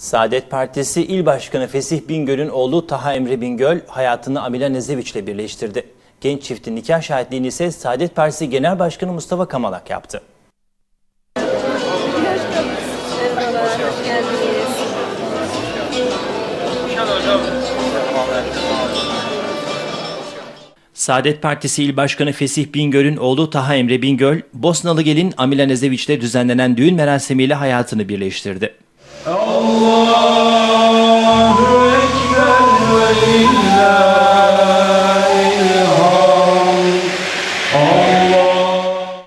Saadet Partisi İl Başkanı Fesih Bingöl'ün oğlu Taha Emre Bingöl hayatını Amila Nezeviç ile birleştirdi. Genç çiftin nikah şahitliğini ise Saadet Partisi Genel Başkanı Mustafa Kamalak yaptı. Saadet Partisi İl Başkanı Fesih Bingöl'ün oğlu Taha Emre Bingöl, Bosnalı gelin Amila Nezeviç'te düzenlenen düğün merasimiyle hayatını birleştirdi.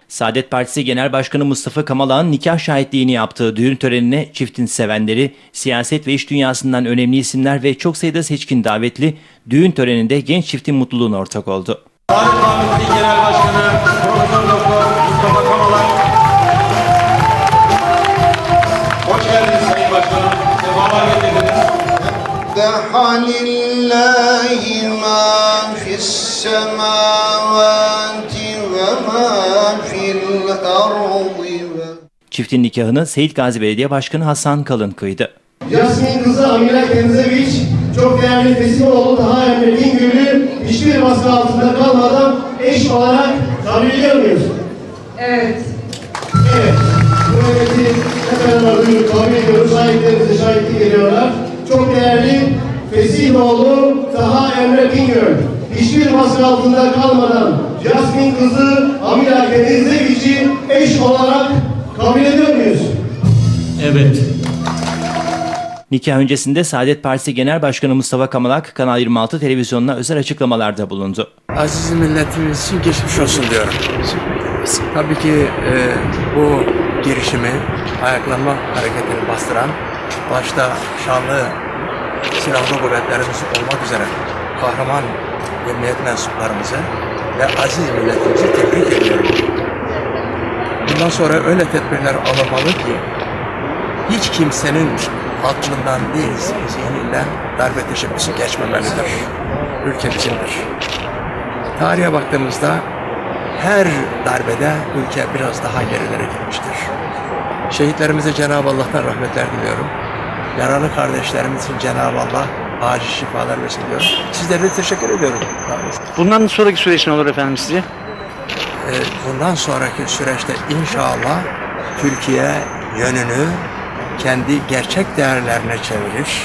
Saadet Partisi Genel Başkanı Mustafa Kamalak'ın nikah şahitliğini yaptığı düğün törenine çiftin sevenleri, siyaset ve iş dünyasından önemli isimler ve çok sayıda seçkin davetli düğün töreninde genç çiftin mutluluğuna ortak oldu. Saadet Sayın Başkanım. Sefalar getirdiniz. سبح لله ما في السماوات وما في الأرض Çiftin nikahını Seyit Gazi Belediye Başkanı Hasan Kalın kıydı. Yasmin kızı Amira Kenzeviç çok değerli Fesimoğlu Taha Emre Bingöl'ü hiçbir baskı altında kalmadan eş olarak kabul ediyor muyuz? Evet. Evet. Hürmeti hep beraber duyup kabul ediyoruz. Şahitlerimiz de şahitlik ediyorlar. Çok değerli Fesimoğlu Taha Emre Bingöl hiçbir baskı altında kalmadan Yasmin kızı Amira Kenzeviç'i eş olarak kabul ediyor muyuz? Evet. Nikah öncesinde Saadet Partisi Genel Başkanı Mustafa Kamalak Kanal 26 televizyonuna özel açıklamalarda bulundu. Aziz milletimiz için geçmiş olsun diyorum. Tabii ki e, bu girişimi, ayaklanma hareketini bastıran başta şanlı silahlı kuvvetlerimiz olmak üzere kahraman emniyet mensuplarımızı ve aziz milletimizi tebrik ediyorum. Bundan sonra öyle tedbirler alınmalı ki hiç kimsenin aklından değil zihninden darbe teşebbüsü geçmemelidir. Ülkemizimdir. Tarihe baktığımızda her darbede ülke biraz daha gerilere gitmiştir. Şehitlerimize Cenab-ı Allah'tan rahmetler diliyorum. Yaralı kardeşlerimiz için Cenab-ı Allah acil şifalar versin diyorum. Sizlere de teşekkür ediyorum. Bundan sonraki süreç ne olur efendim sizce? Ee, Bundan sonraki süreçte inşallah Türkiye yönünü kendi gerçek değerlerine çevirir.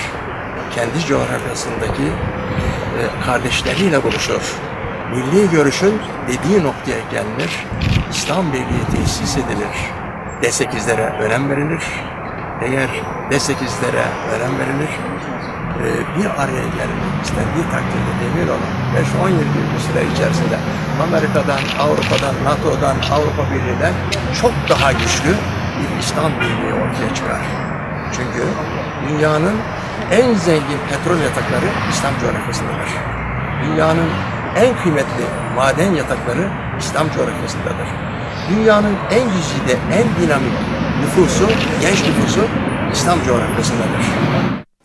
Kendi coğrafyasındaki e, kardeşleriyle buluşur. Milli görüşün dediği noktaya gelinir. İslam Birliği tesis edilir. D8'lere önem verilir. Eğer D8'lere önem verilir, e, bir araya gelmek istendiği takdirde emin olun 5-10 yıl gibi bir süre içerisinde Amerika'dan, Avrupa'dan, NATO'dan, Avrupa Birliği'den çok daha güçlü bir İslam Birliği ortaya çıkar. Çünkü dünyanın en zengin petrol yatakları İslam coğrafyasındadır. Dünyanın en kıymetli maden yatakları İslam coğrafyasındadır. Dünyanın en güzide, en dinamik nüfusu, genç nüfusu İslam coğrafyasındadır.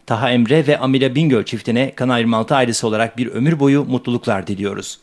Taha Emre ve Amila Bingöl çiftine Kanal 26 ailesi olarak bir ömür boyu mutluluklar diliyoruz.